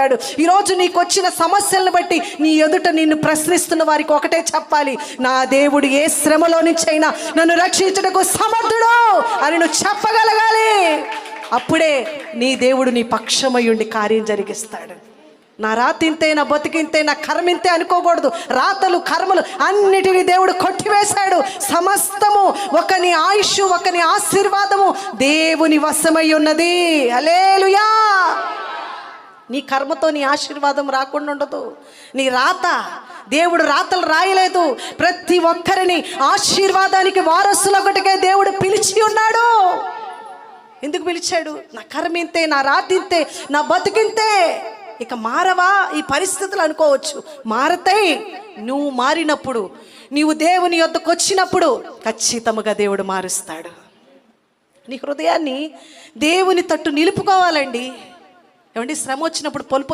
చెప్పాడు. ఈరోజు నీకు వచ్చిన సమస్యలను బట్టి నీ ఎదుట నిన్ను ప్రశ్నిస్తున్న వారికి ఒకటే చెప్పాలి. నా దేవుడు ఏ శ్రమలో నుంచైనా నన్ను రక్షించడకు సమర్థుడు అని నువ్వు చెప్పగలగాలి. అప్పుడే నీ దేవుడు నీ పక్షమై కార్యం జరిగిస్తాడు. నా రాతింతే నా బతికింతే నా కర్మింతే అనుకోకూడదు. రాతలు కర్మలు అన్నిటినీ దేవుడు కొట్టివేశాడు. సమస్తము ఒకని ఆయుష్ ఒకని ఆశీర్వాదము దేవుని వశమై ఉన్నది. అలేలుయా నీ కర్మతో నీ ఆశీర్వాదం రాకుండా ఉండదు. నీ రాత దేవుడు రాతలు రాయలేదు. ప్రతి ఒక్కరిని ఆశీర్వాదానికి వారసులొకటికే దేవుడు పిలిచి ఉన్నాడు. ఎందుకు పిలిచాడు? నా కర్మింతే నా రాతింతే నా బతికింతే. ఇక మారవా? ఈ పరిస్థితులు అనుకోవచ్చు. మారతాయి నువ్వు మారినప్పుడు నీవు దేవుని యొద్దకు వచ్చినప్పుడు ఖచ్చితముగా దేవుడు మారుస్తాడు. నీ హృదయాన్ని దేవుని తట్టు నిలుపుకోవాలండి. ఏమండి? శ్రమ వచ్చినప్పుడు పొలుపు